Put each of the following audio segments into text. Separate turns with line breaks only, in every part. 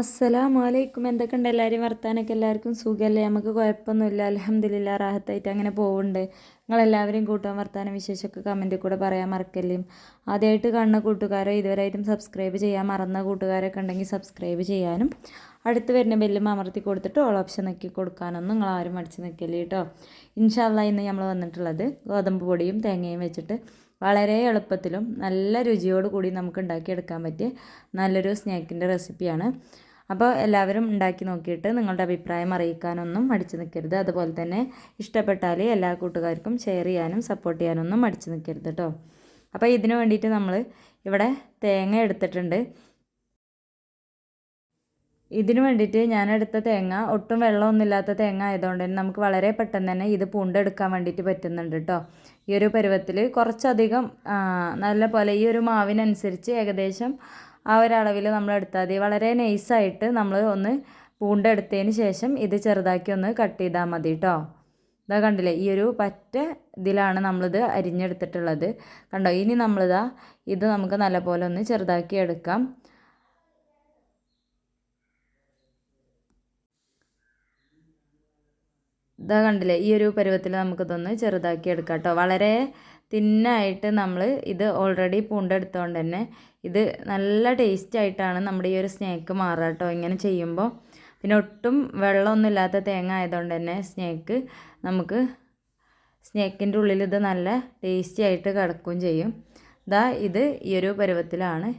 അസ്സലാമു അലൈക്കും എന്തൊക്കെയുണ്ട് എല്ലാവരും വർത്താനൊക്കെ എല്ലാവർക്കും സുഖമല്ലേ? നമുക്ക് കുഴപ്പമൊന്നുമില്ല. അലഹമ്മദില്ല റാഹത്തായിട്ട് അങ്ങനെ പോകുന്നുണ്ട് നിങ്ങളെല്ലാവരും കൂട്ടാൻ വർത്താന വിശേഷമൊക്കെ കമന്റിൽ കൂടെ പറയാൻ മറക്കല്ലേ? ആദ്യമായിട്ട് കാണുന്ന കൂട്ടുകാരോ ഇതുവരെയായിട്ടും സബ്സ്ക്രൈബ് ചെയ്യാൻ മറന്ന കൂട്ടുകാരൊക്കെ ഉണ്ടെങ്കിൽ സബ്സ്ക്രൈബ് ചെയ്യാനും അടുത്ത് വരുന്ന ബെല്ലും അമർത്തി കൊടുത്തിട്ട് ഓൾ ഓപ്ഷൻ നോക്കി കൊടുക്കാനൊന്നും നിങ്ങൾ ആരും മടിച്ച് നിൽക്കല്ലേ കേട്ടോ? ഇൻഷാല്ല ഇന്ന് നമ്മൾ വന്നിട്ടുള്ളത് ഗോതമ്പ് പൊടിയും തേങ്ങയും വെച്ചിട്ട് വളരെ എളുപ്പത്തിലും നല്ല രുചിയോട് കൂടി നമുക്ക് ഉണ്ടാക്കിയെടുക്കാൻ പറ്റിയ നല്ലൊരു സ്നാക്കിന്റെ റെസിപ്പിയാണ് അപ്പോൾ എല്ലാവരും ഉണ്ടാക്കി നോക്കിയിട്ട് നിങ്ങളുടെ അഭിപ്രായം അറിയിക്കാനൊന്നും മടിച്ചു നിൽക്കരുത്. അതുപോലെ തന്നെ ഇഷ്ടപ്പെട്ടാൽ എല്ലാ കൂട്ടുകാർക്കും ഷെയർ ചെയ്യാനും സപ്പോർട്ട് ചെയ്യാനൊന്നും മടിച്ചു നിൽക്കരുത് കേട്ടോ അപ്പോൾ ഇതിന് വേണ്ടിയിട്ട് നമ്മൾ ഇവിടെ തേങ്ങ എടുത്തിട്ടുണ്ട്. ഇതിന് വേണ്ടിയിട്ട് ഞാൻ എടുത്ത തേങ്ങ ഒട്ടും വെള്ളമൊന്നുമില്ലാത്ത തേങ്ങ ആയതുകൊണ്ട് തന്നെ നമുക്ക് വളരെ പെട്ടെന്ന് തന്നെ ഇത് പൂണ്ടെടുക്കാൻ വേണ്ടിയിട്ട് പറ്റുന്നുണ്ട് കേട്ടോ ഈ ഒരു പരുവത്തിൽ കുറച്ചധികം നല്ല പോലെ ഈ ഒരു മാവിനനുസരിച്ച് ഏകദേശം ആ ഒരളവിൽ നമ്മൾ എടുത്താൽ മതി. വളരെ നൈസായിട്ട് നമ്മൾ ഒന്ന് പൂണ്ടെടുത്തതിന് ശേഷം ഇത് ചെറുതാക്കി ഒന്ന് കട്ട് ചെയ്താൽ മതി കേട്ടോ ഇതാ കണ്ടില്ലേ ഈ ഒരു പറ്റ ഇതിലാണ് നമ്മളിത് അരിഞ്ഞെടുത്തിട്ടുള്ളത്. കണ്ടോ ഇനി നമ്മളിതാ ഇത് നമുക്ക് നല്ലപോലെ ഒന്ന് ചെറുതാക്കി എടുക്കാം. ഇതാ കണ്ടില്ലേ ഈ ഒരു പരുവത്തിൽ നമുക്കിതൊന്ന് ചെറുതാക്കി എടുക്കാം കേട്ടോ വളരെ തിന്നായിട്ട് നമ്മൾ ഇത് ഓൾറെഡി പൂണ്ടെടുത്തോണ്ട് തന്നെ ഇത് നല്ല ടേസ്റ്റ് ആയിട്ടാണ് നമ്മുടെ ഈ ഒരു സ്നേക്ക് മാറുക കേട്ടോ ഇങ്ങനെ ചെയ്യുമ്പോൾ പിന്നെ ഒട്ടും വെള്ളമൊന്നും ഇല്ലാത്ത തേങ്ങ ആയതുകൊണ്ട് തന്നെ സ്നേക്ക് നമുക്ക് സ്നേക്കിന്റെ ഉള്ളിൽ ഇത് നല്ല ടേസ്റ്റി ആയിട്ട് കിടക്കുകയും ചെയ്യും. ഇതാ ഇത് ഈ ഒരു പരുവത്തിലാണ്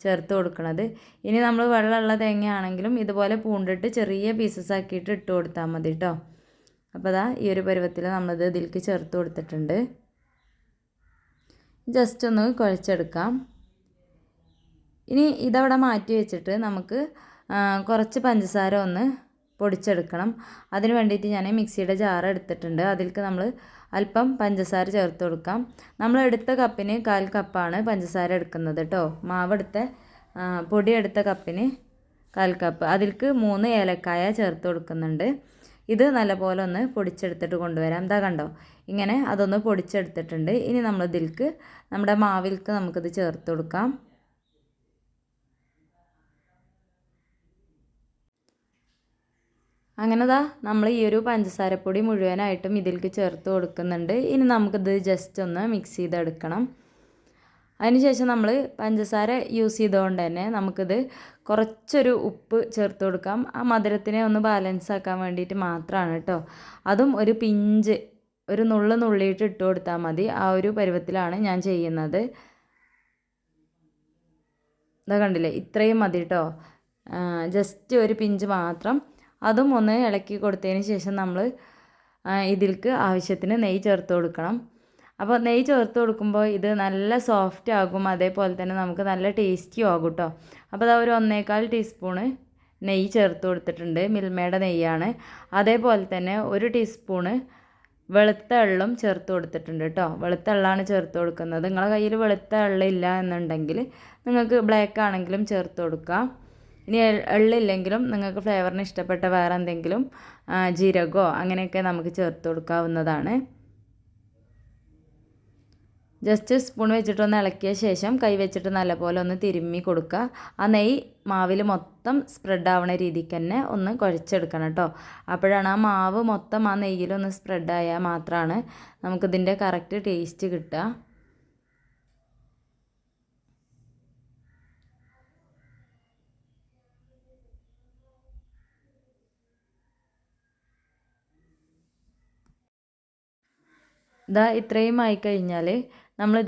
ചേർത്ത് കൊടുക്കുന്നത് ഇനി നമ്മൾ വെള്ളമുള്ള തേങ്ങയാണെങ്കിലും ഇതുപോലെ പൂണ്ടിട്ട് ചെറിയ പീസസ് ആക്കിയിട്ട് ഇട്ട് കൊടുത്താൽ മതി കേട്ടോ അപ്പോൾ അതാ ഈ ഒരു പരുവത്തിൽ നമ്മളിത് ഇതിലേക്ക് ചേർത്ത് കൊടുത്തിട്ടുണ്ട്. ജസ്റ്റ് ഒന്ന് കുഴച്ചെടുക്കാം. ഇനി ഇതവിടെ മാറ്റി വെച്ചിട്ട് നമുക്ക് കുറച്ച് പഞ്ചസാര ഒന്ന് പൊടിച്ചെടുക്കണം. അതിന് വേണ്ടിയിട്ട് ഞാൻ മിക്സിയുടെ ജാർ എടുത്തിട്ടുണ്ട്. അതിലേക്ക് നമ്മൾ അല്പം പഞ്ചസാര ചേർത്ത് കൊടുക്കാം. നമ്മൾ എടുത്ത കപ്പിന് കാൽ കപ്പാണ് പഞ്ചസാര എടുക്കുന്നത് കേട്ടോ മാവെടുത്ത പൊടിയെടുത്ത കപ്പിന് കാൽ കപ്പ്. അതിലേക്ക് മൂന്ന് ഏലക്കായ ചേർത്ത് കൊടുക്കുന്നുണ്ട്. ഇത് നല്ലപോലെ ഒന്ന് പൊടിച്ചെടുത്തിട്ട് കൊണ്ടുവരാം. എന്താ കണ്ടോ? ഇങ്ങനെ അതൊന്ന് പൊടിച്ചെടുത്തിട്ടുണ്ട്. ഇനി നമ്മൾ ഇതിൽക്ക് നമ്മുടെ മാവിൽക്ക് നമുക്കിത് ചേർത്ത് കൊടുക്കാം. അങ്ങനെ അങ്ങനെതാ നമ്മൾ ഈ ഒരു പഞ്ചസാരപ്പൊടി മുഴുവനായിട്ടും ഇതിൽക്ക് ചേർത്ത് കൊടുക്കുന്നുണ്ട്. ഇനി നമുക്കിത് ജസ്റ്റ് ഒന്ന് മിക്സ് ചെയ്തെടുക്കണം. അതിനുശേഷം നമ്മൾ പഞ്ചസാര യൂസ് ചെയ്തുകൊണ്ട് തന്നെ നമുക്കിത് കുറച്ചൊരു ഉപ്പ് ചേർത്ത് കൊടുക്കാം. ആ മധുരത്തിനെ ഒന്ന് ബാലൻസ് ആക്കാൻ വേണ്ടിയിട്ട് മാത്രമാണ് കേട്ടോ അതും ഒരു പിഞ്ച് ഒരു നുള്ളു നുള്ളിയിട്ട് ഇട്ട് കൊടുത്താൽ മതി. ആ ഒരു പരുവത്തിലാണ് ഞാൻ ചെയ്യുന്നത്. ഇതാ കണ്ടില്ലേ? ഇത്രയും മതി കേട്ടോ ജസ്റ്റ് ഒരു പിഞ്ച് മാത്രം. അതും ഒന്ന് ഇളക്കി കൊടുത്തതിന് ശേഷം നമ്മൾ ഇതിൽക്ക് ആവശ്യത്തിന് നെയ്യ് ചേർത്ത് കൊടുക്കണം. അപ്പോൾ നെയ്യ് ചേർത്ത് കൊടുക്കുമ്പോൾ ഇത് നല്ല സോഫ്റ്റ് ആകും. അതേപോലെ തന്നെ നമുക്ക് നല്ല ടേസ്റ്റിയും ആകും കേട്ടോ അപ്പോൾ അതാ ഒരു ഒന്നേകാൽ ടീസ്പൂണ് നെയ്യ് ചേർത്ത് കൊടുത്തിട്ടുണ്ട്. മിൽമയുടെ നെയ്യാണ്. അതേപോലെ തന്നെ ഒരു ടീസ്പൂണ് വെളുത്ത എള്ളും ചേർത്ത് കൊടുത്തിട്ടുണ്ട് കേട്ടോ വെളുത്ത എള്ളാണ് ചേർത്ത് കൊടുക്കുന്നത്. നിങ്ങളുടെ കയ്യിൽ വെളുത്ത എള്ളില്ല എന്നുണ്ടെങ്കിൽ നിങ്ങൾക്ക് ബ്ലാക്ക് ആണെങ്കിലും ചേർത്ത് കൊടുക്കാം. ഇനി എള്ളില്ലെങ്കിലും നിങ്ങൾക്ക് ഫ്ലേവറിന് ഇഷ്ടപ്പെട്ട വേറെ എന്തെങ്കിലും ജീരകമോ അങ്ങനെയൊക്കെ നമുക്ക് ചേർത്ത് കൊടുക്കാവുന്നതാണ്. ജസ്റ്റ് സ്പൂൺ വെച്ചിട്ടൊന്ന് ഇളക്കിയ ശേഷം കൈ വെച്ചിട്ട് നല്ലപോലെ ഒന്ന് തിരുമ്മി കൊടുക്കുക. ആ നെയ്യ് മാവിൽ മൊത്തം സ്പ്രെഡ് ആവണ രീതിക്ക് തന്നെ ഒന്ന് കുഴച്ചെടുക്കണം കേട്ടോ അപ്പോഴാണ് ആ മാവ് മൊത്തം ആ നെയ്യിലൊന്ന് സ്പ്രെഡായാൽ മാത്രമാണ് നമുക്കിതിന്റെ കറക്റ്റ് ടേസ്റ്റ് കിട്ടുക. ഇതാ ഇത്രയും ആയി കഴിഞ്ഞാൽ നമ്മൾ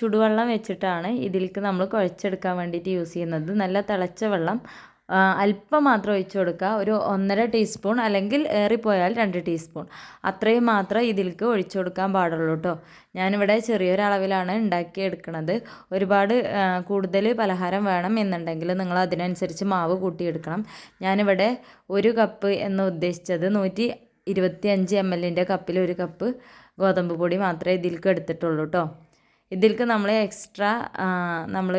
ചുടുവെള്ളം വെച്ചിട്ടാണ് ഇതിൽക്ക് നമ്മൾ കുഴച്ചെടുക്കാൻ വേണ്ടിയിട്ട് യൂസ് ചെയ്യുന്നത്. നല്ല തിളച്ച വെള്ളം അല്പം മാത്രം ഒഴിച്ചു കൊടുക്കുക. ഒരു ഒന്നര ടീസ്പൂൺ അല്ലെങ്കിൽ ഏറിപ്പോയാൽ രണ്ട് ടീസ്പൂൺ അത്രയും മാത്രം ഇതിലേക്ക് ഒഴിച്ചു കൊടുക്കാൻ പാടുള്ളൂ കേട്ടോ ഞാനിവിടെ ചെറിയൊരളവിലാണ് ഉണ്ടാക്കിയെടുക്കുന്നത് ഒരുപാട് കൂടുതൽ പലഹാരം വേണം എന്നുണ്ടെങ്കിൽ നിങ്ങൾ അതിനനുസരിച്ച് മാവ് കൂട്ടിയെടുക്കണം. ഞാനിവിടെ ഒരു കപ്പ് എന്ന് ഉദ്ദേശിച്ചത് നൂറ്റി ഇരുപത്തി അഞ്ച് എം എല്ലിന്റെ കപ്പിൽ ഒരു കപ്പ് ഗോതമ്പ് പൊടി മാത്രമേ ഇതിലേക്ക് എടുത്തിട്ടുള്ളൂ കേട്ടോ ഇതിലേക്ക് നമ്മൾ എക്സ്ട്രാ നമ്മൾ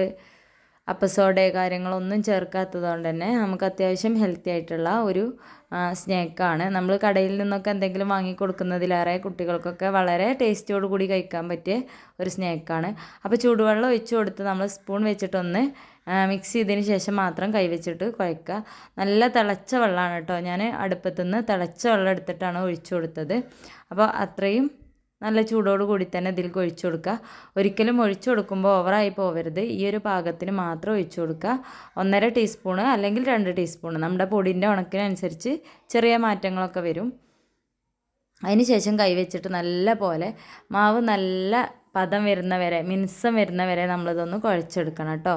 അപ്പസോഡേ കാര്യങ്ങളൊന്നും ചേർക്കാത്തത് കൊണ്ട് തന്നെ നമുക്ക് അത്യാവശ്യം ഹെൽത്തി ആയിട്ടുള്ള ഒരു സ്നാക്കാണ് നമ്മൾ കടയിൽ നിന്നൊക്കെ എന്തെങ്കിലും വാങ്ങി കൊടുക്കുന്നതിലേറെ കുട്ടികൾക്കൊക്കെ വളരെ ടേസ്റ്റോട് കൂടി കഴിക്കാൻ പറ്റിയ ഒരു സ്നാക്കാണ് അപ്പോൾ ചൂടുവെള്ളം ഒഴിച്ചു കൊടുത്ത് നമ്മൾ സ്പൂൺ വെച്ചിട്ടൊന്ന് മിക്സ് ചെയ്തതിന് ശേഷം മാത്രം കൈവച്ചിട്ട് കുഴക്കുക നല്ല തിളച്ച വെള്ളമാണ് കേട്ടോ. ഞാൻ അടുപ്പത്തുനിന്ന് തിളച്ച വെള്ളം എടുത്തിട്ടാണ് ഒഴിച്ചു കൊടുത്തത്. അപ്പോൾ അത്രയും നല്ല ചൂടോട് കൂടി തന്നെ ഇതിലേക്ക് ഒഴിച്ചു കൊടുക്കുക. ഒരിക്കലും ഒഴിച്ചു കൊടുക്കുമ്പോൾ ഓവറായി പോവരുത്. ഈ ഒരു പാകത്തിന് മാത്രം ഒഴിച്ചു കൊടുക്കുക. ഒന്നര ടീസ്പൂണ് അല്ലെങ്കിൽ രണ്ട് ടീസ്പൂണ്. നമ്മുടെ പൊടിന്റെ ഉണക്കിനനുസരിച്ച് ചെറിയ മാറ്റങ്ങളൊക്കെ വരും. അതിനുശേഷം കൈവച്ചിട്ട് നല്ല പോലെ മാവ് നല്ല പദം വരുന്ന വരെ മിനുസം വരുന്ന വരെ നമ്മളിതൊന്ന് കുഴച്ചെടുക്കണം കേട്ടോ.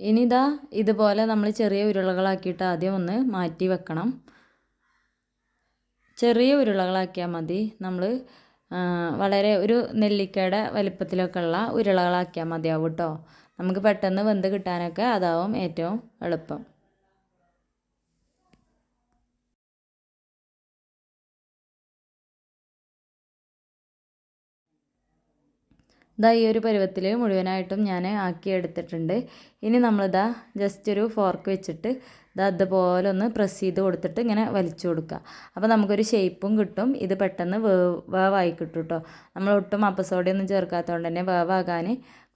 ഇനിതാ ഇതുപോലെ നമ്മൾ ചെറിയ ഉരുളകളാക്കിയിട്ട് ആദ്യം ഒന്ന് മാറ്റി വെക്കണം. ചെറിയ ഉരുളകളാക്കിയാൽ മതി. നമ്മൾ വളരെ ഒരു നെല്ലിക്കയുടെ വലിപ്പത്തിലൊക്കെ ഉള്ള ഉരുളകളാക്കിയാൽ മതിയാവും കേട്ടോ. നമുക്ക് പെട്ടെന്ന് വെന്ത് കിട്ടാനൊക്കെ അതാവും ഏറ്റവും എളുപ്പം. ഇതാ ഈ ഒരു പരുവത്തിൽ മുഴുവനായിട്ടും ഞാൻ ആക്കിയെടുത്തിട്ടുണ്ട്. ഇനി നമ്മളിതാ ജസ്റ്റ് ഒരു ഫോർക്ക് വെച്ചിട്ട് ഇതാ അതുപോലെ ഒന്ന് പ്രസ് ചെയ്ത് കൊടുത്തിട്ട് ഇങ്ങനെ വലിച്ചു കൊടുക്കുക. അപ്പോൾ നമുക്കൊരു ഷേപ്പും കിട്ടും. ഇത് പെട്ടെന്ന് വേവ് വേവായി കിട്ടും കേട്ടോ നമ്മൾ ഒട്ടും അപ്പസോഡിയൊന്നും ചേർക്കാത്തതുകൊണ്ട് തന്നെ വേവാകാൻ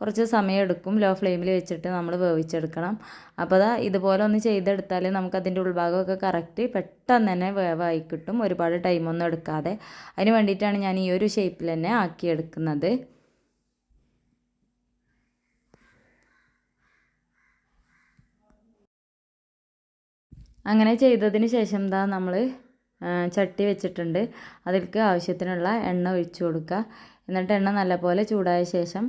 കുറച്ച് സമയം എടുക്കും. ലോ ഫ്ലെയിമിൽ വെച്ചിട്ട് നമ്മൾ വേവിച്ചെടുക്കണം. അപ്പോൾ അതാ ഇതുപോലെ ഒന്ന് ചെയ്തെടുത്താൽ നമുക്കതിന്റെ ഉൾഭാഗമൊക്കെ കറക്റ്റ് പെട്ടെന്ന് തന്നെ വേവായി കിട്ടും. ഒരുപാട് ടൈമൊന്നും എടുക്കാതെ. അതിന് വേണ്ടിയിട്ടാണ് ഞാൻ ഈ ഒരു ഷേപ്പിൽ തന്നെ ആക്കിയെടുക്കുന്നത്. അങ്ങനെ ചെയ്തതിന് ശേഷം എന്താ നമ്മൾ ചട്ടി വെച്ചിട്ടുണ്ട്. അതിൽക്ക് ആവശ്യത്തിനുള്ള എണ്ണ ഒഴിച്ചു കൊടുക്കുക എന്നിട്ട് എണ്ണ നല്ലപോലെ ചൂടായ ശേഷം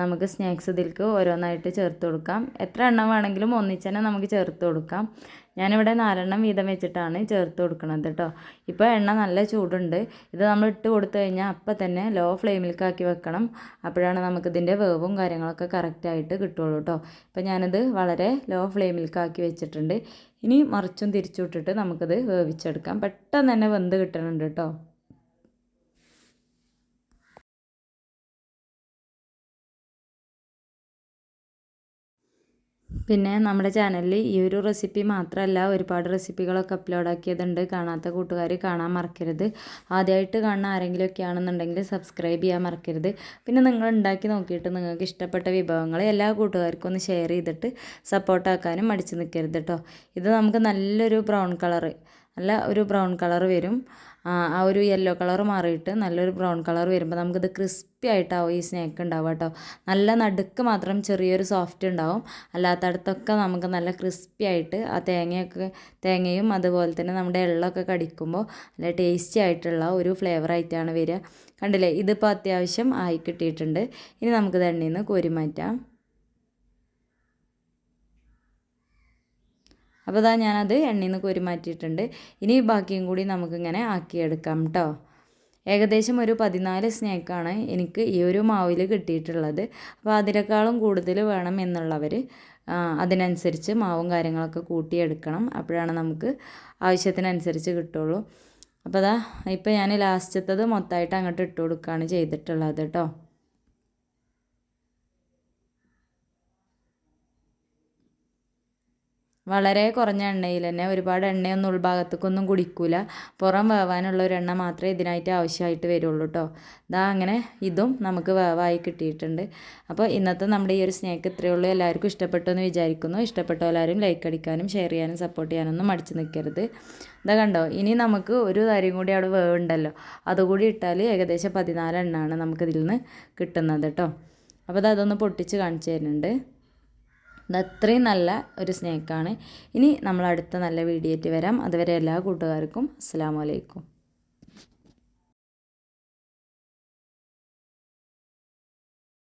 നമുക്ക് സ്നാക്സ് ഇതിൽക്ക് ഓരോന്നായിട്ട് ചേർത്ത് കൊടുക്കാം. എത്ര എണ്ണ വേണമെങ്കിലും ഒന്നിച്ച് നമുക്ക് ചേർത്ത് കൊടുക്കാം. ഞാനിവിടെ നാലെണ്ണം വീതം വെച്ചിട്ടാണ് ചേർത്ത് കൊടുക്കുന്നത് കേട്ടോ ഇപ്പോൾ എണ്ണ നല്ല ചൂടുണ്ട്. ഇത് നമ്മൾ ഇട്ട് കൊടുത്തു കഴിഞ്ഞാൽ അപ്പം തന്നെ ലോ ഫ്ലെയിമിലേക്കാക്കി വെക്കണം. അപ്പോഴാണ് നമുക്കിതിന്റെ വേവും കാര്യങ്ങളൊക്കെ കറക്റ്റായിട്ട് കിട്ടുള്ളൂ കേട്ടോ ഇപ്പോൾ ഞാനിത് വളരെ ലോ ഫ്ലെയിമിലേക്കാക്കി വെച്ചിട്ടുണ്ട്. ഇനി മറിച്ചും തിരിച്ചു വിട്ടിട്ട് നമുക്കിത് വേവിച്ചെടുക്കാം. പെട്ടെന്ന് തന്നെ വെന്ത് കിട്ടണുണ്ട് കേട്ടോ പിന്നെ നമ്മുടെ ചാനലിൽ ഈ ഒരു റെസിപ്പി മാത്രമല്ല ഒരുപാട് റെസിപ്പികളൊക്കെ അപ്ലോഡ് ആക്കിയതുണ്ട്. കാണാത്ത കൂട്ടുകാർ കാണാൻ മറക്കരുത്. ആദ്യമായിട്ട് കാണുന്ന ആരെങ്കിലുമൊക്കെ ആണെന്നുണ്ടെങ്കിൽ സബ്സ്ക്രൈബ് ചെയ്യാൻ മറക്കരുത്. പിന്നെ നിങ്ങൾ ഉണ്ടാക്കി നോക്കിയിട്ട് നിങ്ങൾക്ക് ഇഷ്ടപ്പെട്ട വിഭവങ്ങൾ എല്ലാ കൂട്ടുകാർക്കും ഒന്ന് ഷെയർ ചെയ്തിട്ട് സപ്പോർട്ടാക്കാനും മടിച്ച് നിൽക്കരുത് കേട്ടോ ഇത് നമുക്ക് നല്ലൊരു ബ്രൗൺ കളറ് നല്ല ഒരു ബ്രൗൺ കളർ വരും. ആ ഒരു യെല്ലോ കളർ മാറിയിട്ട് നല്ലൊരു ബ്രൗൺ കളർ വരുമ്പോൾ നമുക്കിത് ക്രിസ്പി ആയിട്ടാവും ഈ സ്നാക്ക് ഉണ്ടാവുക കേട്ടോ നല്ല നടുക്ക് മാത്രം ചെറിയൊരു സോഫ്റ്റ് ഉണ്ടാവും. അല്ലാത്തടത്തൊക്കെ നമുക്ക് നല്ല ക്രിസ്പി ആയിട്ട് ആ തേങ്ങയൊക്കെ തേങ്ങയും അതുപോലെ തന്നെ നമ്മുടെ എള്ളൊക്കെ കടിക്കുമ്പോൾ നല്ല ടേസ്റ്റി ആയിട്ടുള്ള ഒരു ഫ്ലേവർ ആയിട്ടാണ് വരിക. കണ്ടില്ലേ? ഇതിപ്പോൾ അത്യാവശ്യം ആയി കിട്ടിയിട്ടുണ്ട്. ഇനി നമുക്കിത് എണ്ണയിൽ നിന്ന് കോരി മാറ്റാം. അപ്പോൾ അതാ ഞാനത് എണ്ണയിൽ നിന്ന് കോരി മാറ്റിയിട്ടുണ്ട്. ഇനി ബാക്കിയും കൂടി നമുക്കിങ്ങനെ ആക്കിയെടുക്കാം കേട്ടോ ഏകദേശം ഒരു പതിനാല് സ്നേക്കാണ് എനിക്ക് ഈ ഒരു മാവിൽ കിട്ടിയിട്ടുള്ളത്. അപ്പോൾ അതിനേക്കാളും കൂടുതൽ വേണം എന്നുള്ളവർ അതിനനുസരിച്ച് മാവും കാര്യങ്ങളൊക്കെ കൂട്ടിയെടുക്കണം. അപ്പോഴാണ് നമുക്ക് ആവശ്യത്തിനനുസരിച്ച് കിട്ടുള്ളൂ. അപ്പോൾ അതാ ഇപ്പോൾ ഞാൻ ലാസ്റ്റത്തത് മൊത്തമായിട്ട് അങ്ങോട്ട് ഇട്ട് കൊടുക്കുകയാണ് ചെയ്തിട്ടുള്ളത് കേട്ടോ വളരെ കുറഞ്ഞ എണ്ണയിൽ തന്നെ ഒരുപാട് എണ്ണയൊന്നും ഉൾഭാഗത്തേക്കൊന്നും കുടിക്കൂല. പുറം വേവാനുള്ള ഒരു എണ്ണ മാത്രമേ ഇതിനായിട്ട് ആവശ്യമായിട്ട് വരുള്ളൂ കേട്ടോ ഇതാ അങ്ങനെ ഇതും നമുക്ക് വേവായി കിട്ടിയിട്ടുണ്ട്. അപ്പോൾ ഇന്നത്തെ നമ്മുടെ ഈ ഒരു സ്നേക്ക് ഇത്രയേ ഉള്ളൂ. എല്ലാവർക്കും ഇഷ്ടപ്പെട്ടു എന്ന് വിചാരിക്കുന്നു. ഇഷ്ടപ്പെട്ട എല്ലാവരും ലൈക്ക് അടിക്കാനും ഷെയർ ചെയ്യാനും സപ്പോർട്ട് ചെയ്യാനൊന്നും മടിച്ചു നിൽക്കരുത് ഇതാ കണ്ടോ ഇനി നമുക്ക് ഒരു കാര്യം കൂടി അവിടെ വേവുണ്ടല്ലോ. അതുകൂടി ഇട്ടാൽ ഏകദേശം പതിനാല് എണ്ണമാണ് നമുക്കിതിൽ നിന്ന് കിട്ടുന്നത് കേട്ടോ അപ്പോൾ അത് അതൊന്ന് പൊട്ടിച്ച് കാണിച്ചു തരുന്നുണ്ട്. ഇത് അത്രയും നല്ല ഒരു സ്നേക്കാണ്. ഇനി നമ്മൾ അടുത്ത നല്ല വീഡിയോ ആയിട്ട് വരാം. അതുവരെ എല്ലാ കൂട്ടുകാർക്കും അസ്സാം വലൈക്കും